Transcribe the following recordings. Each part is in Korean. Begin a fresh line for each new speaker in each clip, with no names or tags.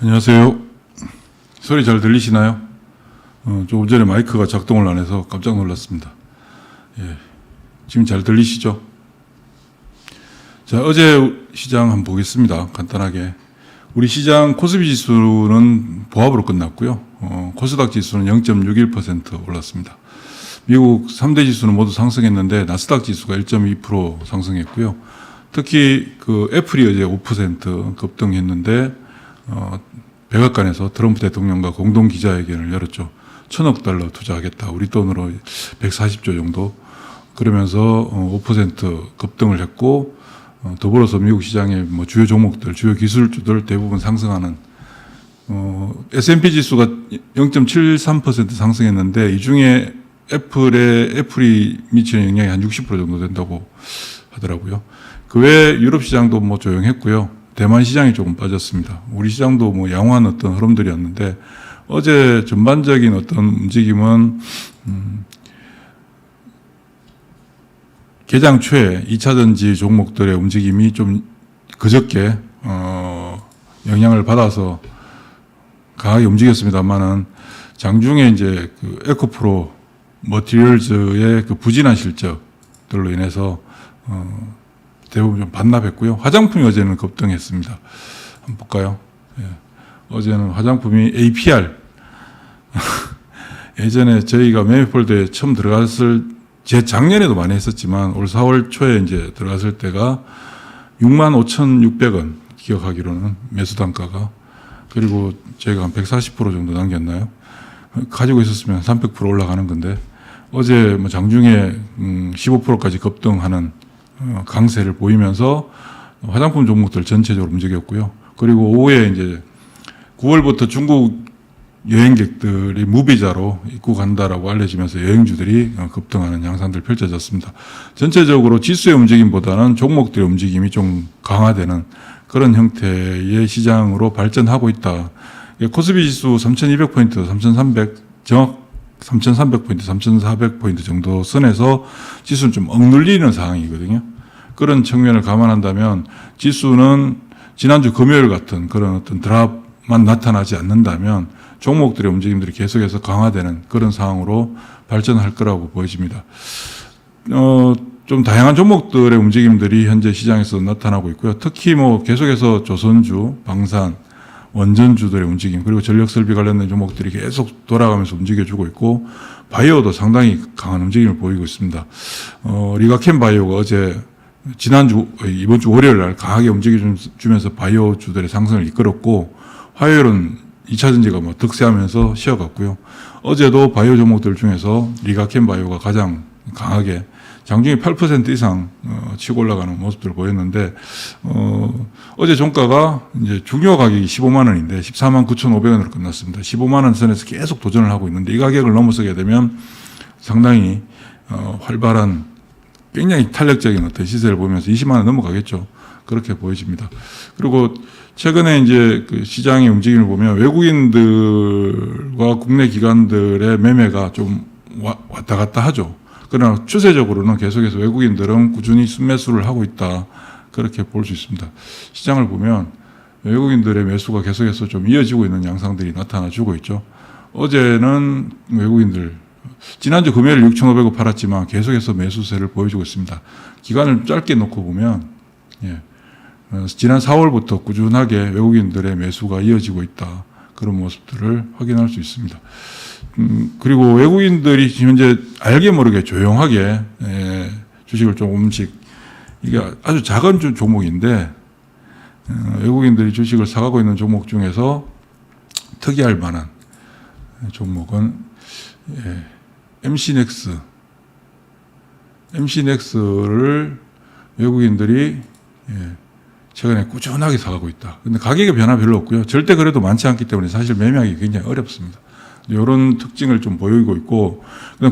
안녕하세요. 소리 잘 들리시나요? 어, 조금 전에 마이크가 작동을 안 해서 깜짝 놀랐습니다. 예, 지금 잘 들리시죠? 자, 어제 시장 한번 보겠습니다. 간단하게. 우리 시장 코스피 지수는 보합으로 끝났고요. 어, 코스닥 지수는 0.61% 올랐습니다. 미국 3대 지수는 모두 상승했는데 나스닥 지수가 1.2% 상승했고요. 특히 그 애플이 어제 5% 급등했는데 어, 백악관에서 트럼프 대통령과 공동 기자회견을 열었죠. 천억 달러 투자하겠다. 우리 돈으로 140조 정도. 그러면서 어, 5% 급등을 했고 어, 더불어서 미국 시장의 뭐 주요 종목들, 주요 기술주들 대부분 상승하는 어, S&P 지수가 0.73% 상승했는데 이 중에 애플의 애플이 미치는 영향이 한 60% 정도 된다고 하더라고요. 그 외 유럽 시장도 뭐 조용했고요. 대만 시장이 조금 빠졌습니다. 우리 시장도 뭐 양호한 어떤 흐름들이었는데 어제 전반적인 어떤 움직임은 음, 개장 초에 2차 전지 종목들의 움직임이 좀 그저께 어, 영향을 받아서 강하게 움직였습니다만은 장중에 이제 그 에코프로 머티리얼즈의 그 부진한 실적들로 인해서 어, 대부분 좀 반납했고요. 화장품이 어제는 급등했습니다. 한번 볼까요? 예. 어제는 화장품이 APR 예전에 저희가 매매폴드에 처음 들어갔을 제 작년에도 많이 했었지만 올 4월 초에 이제 들어갔을 때가 6만 5,600원 기억하기로는 매수 단가가 그리고 저희가 한 140% 정도 남겼나요? 가지고 있었으면 300% 올라가는 건데 어제 뭐 장중에 음 15%까지 급등하는 어, 강세를 보이면서 화장품 종목들 전체적으로 움직였고요. 그리고 오후에 이제 9월부터 중국 여행객들이 무비자로 입국한다라고 알려지면서 여행주들이 어, 급등하는 양상들 펼쳐졌습니다. 전체적으로 지수의 움직임보다는 종목들의 움직임이 좀 강화되는 그런 형태의 시장으로 발전하고 있다. 예, 코스피 지수 3,200포인트, 3,300 정확 3,300포인트, 3,400포인트 정도 선에서 지수는 좀 억눌리는 상황이거든요. 그런 측면을 감안한다면 지수는 지난주 금요일 같은 그런 어떤 드랍만 나타나지 않는다면 종목들의 움직임들이 계속해서 강화되는 그런 상황으로 발전할 거라고 보여집니다. 어, 좀 다양한 종목들의 움직임들이 현재 시장에서 나타나고 있고요. 특히 뭐 계속해서 조선주, 방산, 원전주들의 움직임 그리고 전력 설비 관련된 종목들이 계속 돌아가면서 움직여주고 있고 바이오도 상당히 강한 움직임을 보이고 있습니다. 어, 리가켄 바이오가 어제 지난주 이번 주 월요일 날 강하게 움직여주면서 바이오 주들의 상승을 이끌었고 화요일은 2차 전지가 뭐 득세하면서 쉬어갔고요. 어제도 바이오 종목들 중에서 리가켄 바이오가 가장 강하게 장중에 8% 이상 어, 치고 올라가는 모습들을 보였는데 어, 어제 종가가 이제 중요 가격이 15만 원인데 14만 9,500원으로 끝났습니다. 15만 원 선에서 계속 도전을 하고 있는데 이 가격을 넘어서게 되면 상당히 어, 활발한 굉장히 탄력적인 어떤 시세를 보면서 20만 원 넘어가겠죠. 그렇게 보여집니다. 그리고 최근에 이제 그 시장의 움직임을 보면 외국인들과 국내 기관들의 매매가 좀 와- 왔다 갔다 하죠. 그러나 추세적으로는 계속해서 외국인들은 꾸준히 순매수를 하고 있다. 그렇게 볼 수 있습니다. 시장을 보면 외국인들의 매수가 계속해서 좀 이어지고 있는 양상들이 나타나주고 있죠. 어제는 외국인들 지난주 금요일 6,500원 팔았지만 계속해서 매수세를 보여주고 있습니다. 기간을 짧게 놓고 보면 예, 어, 지난 4월부터 꾸준하게 외국인들의 매수가 이어지고 있다. 그런 모습들을 확인할 수 있습니다. 음, 그리고 외국인들이 현재 알게 모르게 조용하게 예, 주식을 조금씩 이게 아주 작은 주- 종목인데 어, 외국인들이 주식을 사가고 있는 종목 중에서 특이할 만한 종목은 예, MC넥스 MC넥스를 외국인들이 예, 최근에 꾸준하게 사가고 있다. 근데 가격의 변화 별로 없고요. 절대 그래도 많지 않기 때문에 사실 매매하기 굉장히 어렵습니다. 이런 특징을 좀 보이고 있고,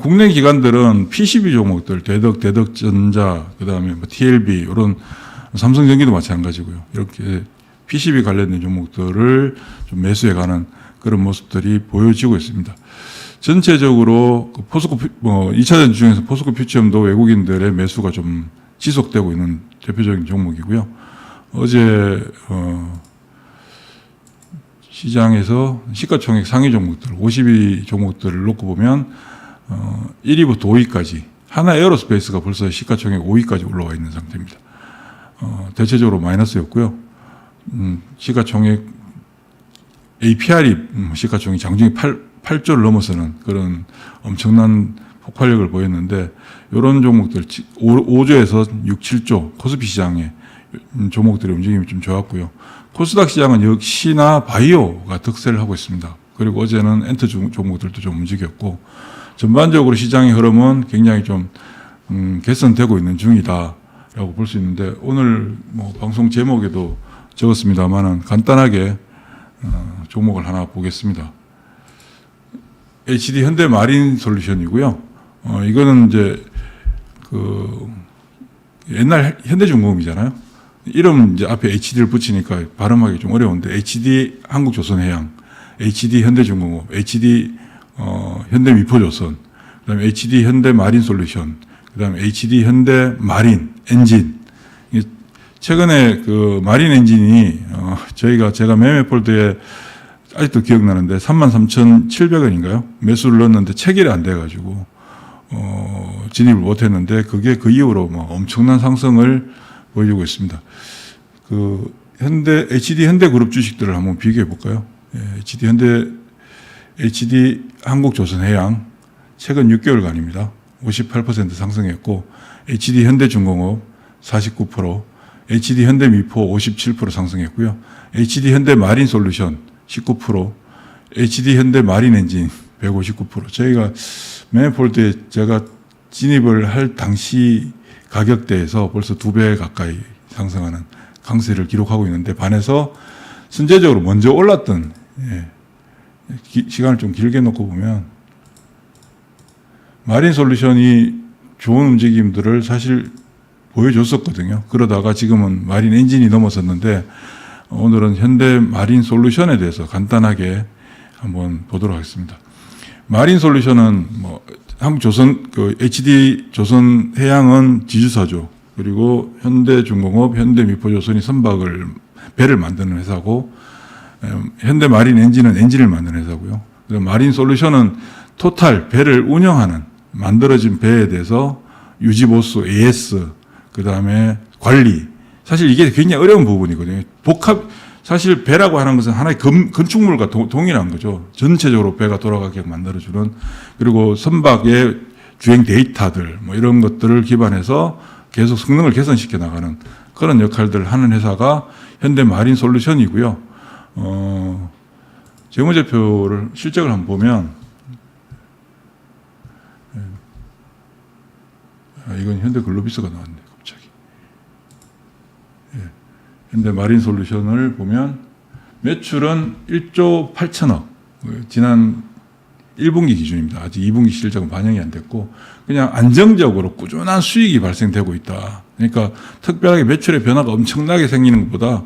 국내 기관들은 PCB 종목들, 대덕, 대덕전자, 그다음에 뭐 TLB 이런 삼성전기도 마찬가지고요. 이렇게 PCB 관련된 종목들을 좀 매수해가는 그런 모습들이 보여지고 있습니다. 전체적으로 그 포스코 퓨- 뭐 2차 전지 중에서 포스코 퓨처엠도 외국인들의 매수가 좀 지속되고 있는 대표적인 종목이고요. 어제 어 시장에서 시가총액 상위 종목들 50위 종목들을 놓고 보면 어, 1위부터 5위까지 하나 에어로스페이스가 벌써 시가총액 5위까지 올라와 있는 상태입니다. 어, 대체적으로 마이너스였고요. 음, 시가총액 APR이 음, 시가총액 장중에 8, 8조를 넘어서는 그런 엄청난 폭발력을 보였는데 이런 종목들 5, 조에서 6, 7조 코스피 시장에 음, 종목들의 움직임이 좀 좋았고요. 코스닥 시장은 역시나 바이오가 득세를 하고 있습니다. 그리고 어제는 엔터 종- 종목들도 좀 움직였고 전반적으로 시장의 흐름은 굉장히 좀 음, 개선되고 있는 중이다라고 볼 수 있는데 오늘 뭐 방송 제목에도 적었습니다만은 간단하게 어, 종목을 하나 보겠습니다. HD 현대 마린 솔루션이고요. 어, 이거는 이제 그 옛날 현대중공업이잖아요. 이름 이제 앞에 HD를 붙이니까 발음하기 좀 어려운데 HD 한국조선해양, HD 현대중공업, HD 어, 현대 미포조선, 그다음에 HD 현대 마린 솔루션, 그다음에 HD 현대 마린 엔진. 이 최근에 그 마린 엔진이 어, 저희가 제가 매매 폴드에 아직도 기억나는데 33,700원인가요? 매수를 넣었는데 체결이 안 돼가지고 어, 진입을 못했는데 그게 그 이후로 뭐 엄청난 상승을 보여주고 있습니다. 그 현대 HD 현대그룹 주식들을 한번 비교해 볼까요? 예, HD 현대 HD 한국조선해양 최근 6개월간입니다. 58% 상승했고 HD 현대중공업 49%, HD 현대미포 57% 상승했고요. HD 현대 마린 솔루션 19%, HD 현대 마린 엔진 159%. 저희가 매폴드에 제가 진입을 할 당시 가격대에서 벌써 두 배 가까이 상승하는 강세를 기록하고 있는데 반해서 순제적으로 먼저 올랐던 예, 기- 시간을 좀 길게 놓고 보면 마린 솔루션이 좋은 움직임들을 사실 보여줬었거든요. 그러다가 지금은 마린 엔진이 넘어섰는데 오늘은 현대 마린 솔루션에 대해서 간단하게 한번 보도록 하겠습니다. 마린 솔루션은 뭐 한국 조선 그 HD 조선 해양은 지주사죠. 그리고 현대중공업, 현대미포조선이 선박을 배를 만드는 회사고 음, 현대 마린 엔진은 엔진을 만드는 회사고요. 그리고 마린 솔루션은 토탈 배를 운영하는 만들어진 배에 대해서 유지 보수, AS, 그 다음에 관리. 사실 이게 굉장히 어려운 부분이거든요. 복합 사실 배라고 하는 것은 하나의 건, 건축물과 동, 동일한 거죠. 전체적으로 배가 돌아가게 만들어주는 그리고 선박의 주행 데이터들 뭐 이런 것들을 기반해서 계속 성능을 개선시켜 나가는 그런 역할들을 하는 회사가 현대 마린 솔루션이고요. 어, 재무제표를 실적을 한번 보면 예. 아, 이건 현대 글로비스가 나왔네 갑자기. 예. 현대 마린 솔루션을 보면 매출은 1조 8천억. 어, 지난 1분기 기준입니다. 아직 2분기 실적은 반영이 안 됐고 그냥 안정적으로 꾸준한 수익이 발생되고 있다. 그러니까 특별하게 매출의 변화가 엄청나게 생기는 것보다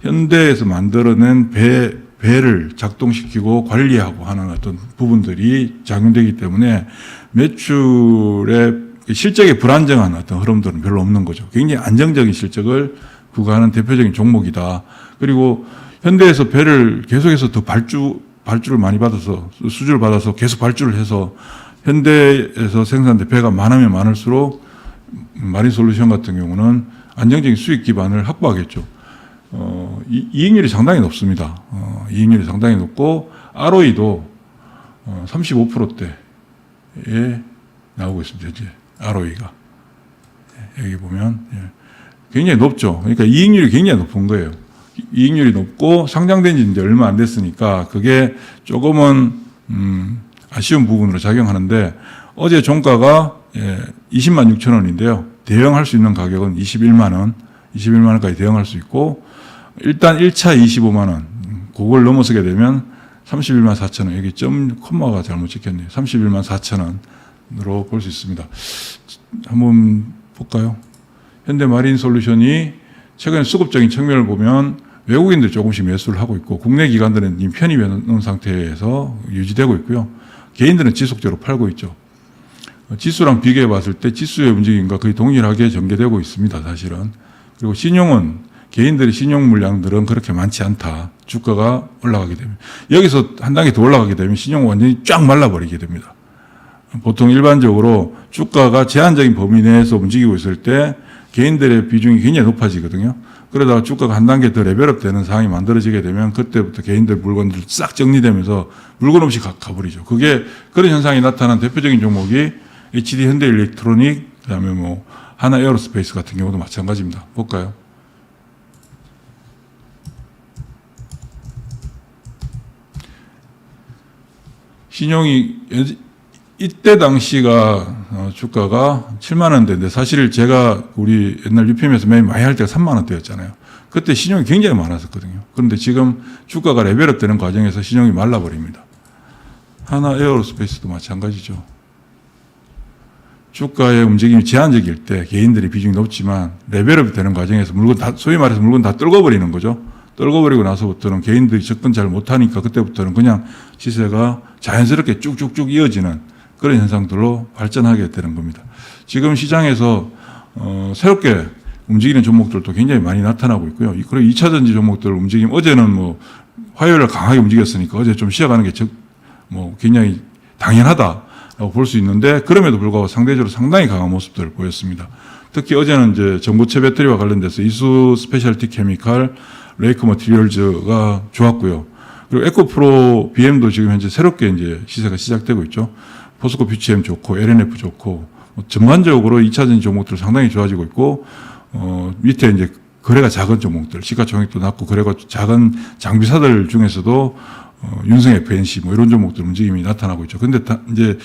현대에서 만들어낸 배, 배를 작동시키고 관리하고 하는 어떤 부분들이 작용되기 때문에 매출의 실적의 불안정한 어떤 흐름들은 별로 없는 거죠. 굉장히 안정적인 실적을 구가하는 대표적인 종목이다. 그리고 현대에서 배를 계속해서 더 발주, 발주를 많이 받아서 수주를 받아서 계속 발주를 해서 현대에서 생산된 배가 많으면 많을수록 마린 솔루션 같은 경우는 안정적인 수익 기반을 확보하겠죠. 어, 이, 이익률이 상당히 높습니다. 어, 이익률이 상당히 높고 ROE도 어, 35%대에 나오고 있습니다. 이제 ROE가 여기 보면 예. 굉장히 높죠. 그러니까 이익률이 굉장히 높은 거예요. 이- 이익률이 높고 상장된 지 이제 얼마 안 됐으니까 그게 조금은 음, 아쉬운 부분으로 작용하는데 어제 종가가 예, 20만 6천 원인데요. 대응할 수 있는 가격은 21만 원, 21만 원까지 대응할 수 있고 일단 1차 25만 원, 음, 그걸 넘어서게 되면 31만 4천 원, 여기 점 콤마가 잘못 찍혔네요. 31만 4천 원으로 볼 수 있습니다. 한번 볼까요? 현대 마린 솔루션이 최근에 수급적인 측면을 보면 외국인들이 조금씩 매수를 하고 있고 국내 기관들은 이미 편입해 놓은 상태에서 유지되고 있고요. 개인들은 지속적으로 팔고 있죠. 어, 지수랑 비교해 봤을 때 지수의 움직임과 거의 동일하게 전개되고 있습니다. 사실은. 그리고 신용은 개인들의 신용 물량들은 그렇게 많지 않다. 주가가 올라가게 되면 여기서 한 단계 더 올라가게 되면 신용 완전히 쫙 말라버리게 됩니다. 보통 일반적으로 주가가 제한적인 범위 내에서 움직이고 있을 때 개인들의 비중이 굉장히 높아지거든요. 그러다가 주가가 한 단계 더 레벨업 되는 상황이 만들어지게 되면 그때부터 개인들 물건들 싹 정리되면서 물건 없이 가, 가버리죠. 그게 그런 현상이 나타난 대표적인 종목이 HD 현대 일렉트로닉, 그 다음에 뭐 하나 에어로스페이스 같은 경우도 마찬가지입니다. 볼까요? 신용이 예- 이때 당시가 어, 주가가 7만 원대인데 사실 제가 우리 옛날 UPM에서 매일 많이 할 때가 3만 원대였잖아요. 그때 신용이 굉장히 많았었거든요. 그런데 지금 주가가 레벨업 되는 과정에서 신용이 말라버립니다. 하나 에어로스페이스도 마찬가지죠. 주가의 움직임이 제한적일 때 개인들의 비중이 높지만 레벨업 되는 과정에서 물건 다 소위 말해서 물건 다 떨궈버리는 거죠. 떨궈버리고 나서부터는 개인들이 접근 잘 못하니까 그때부터는 그냥 시세가 자연스럽게 쭉쭉쭉 이어지는 그런 현상들로 발전하게 되는 겁니다. 지금 시장에서 어, 새롭게 움직이는 종목들도 굉장히 많이 나타나고 있고요. 이- 그리고 2차 전지 종목들 움직임 어제는 뭐 화요일에 강하게 움직였으니까 어제 좀 쉬어가는 게 적, 뭐 굉장히 당연하다라고 볼 수 있는데 그럼에도 불구하고 상대적으로 상당히 강한 모습들을 보였습니다. 특히 어제는 이제 전고체 배터리와 관련돼서 이수 스페셜티 케미칼, 레이크 머티리얼즈가 좋았고요. 그리고 에코프로 BM도 지금 현재 새롭게 이제 시세가 시작되고 있죠. 포스코 BCM 좋고 LNF 좋고 뭐 전반적으로 2차 전지 종목들 상당히 좋아지고 있고 어 밑에 이제 거래가 작은 종목들 시가총액도 낮고 거래가 작은 장비사들 중에서도 어 윤성 FNC 뭐 이런 종목들 움직임이 나타나고 있죠. 근데 다 이제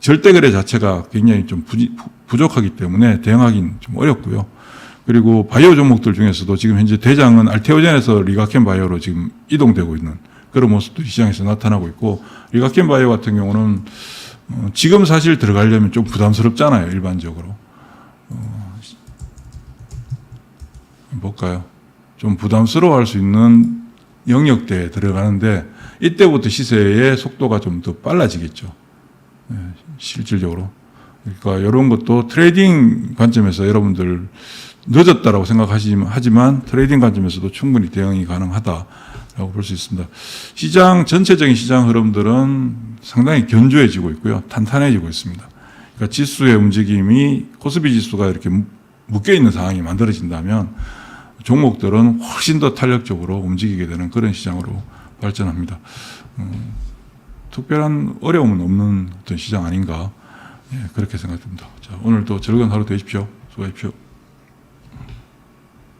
절대 거래 자체가 굉장히 좀 부지, 부- 부족하기 때문에 대응하기는 좀 어렵고요. 그리고 바이오 종목들 중에서도 지금 현재 대장은 알테오젠에서 리가켄 바이오로 지금 이동되고 있는 그런 모습도 시장에서 나타나고 있고 리가켄 바이오 같은 경우는 어, 지금 사실 들어가려면 좀 부담스럽잖아요 일반적으로 어, 볼까요? 좀 부담스러워 할 수 있는 영역대에 들어가는데 이때부터 시세의 속도가 좀 더 빨라지겠죠. 예, 실질적으로. 그러니까 이런 것도 트레이딩 관점에서 여러분들 늦었다라고 생각하지만 하지만 트레이딩 관점에서도 충분히 대응이 가능하다라고 볼 수 있습니다. 시장 전체적인 시장 흐름들은 상당히 견조해지고 있고요, 탄탄해지고 있습니다. 그러니까 지수의 움직임이 코스피 지수가 이렇게 묶여 있는 상황이 만들어진다면 종목들은 훨씬 더 탄력적으로 움직이게 되는 그런 시장으로 발전합니다. 음, 특별한 어려움은 없는 어떤 시장 아닌가 예, 그렇게 생각됩니다. 자, 오늘도 즐거운 하루 되십시오. 수고하십시오.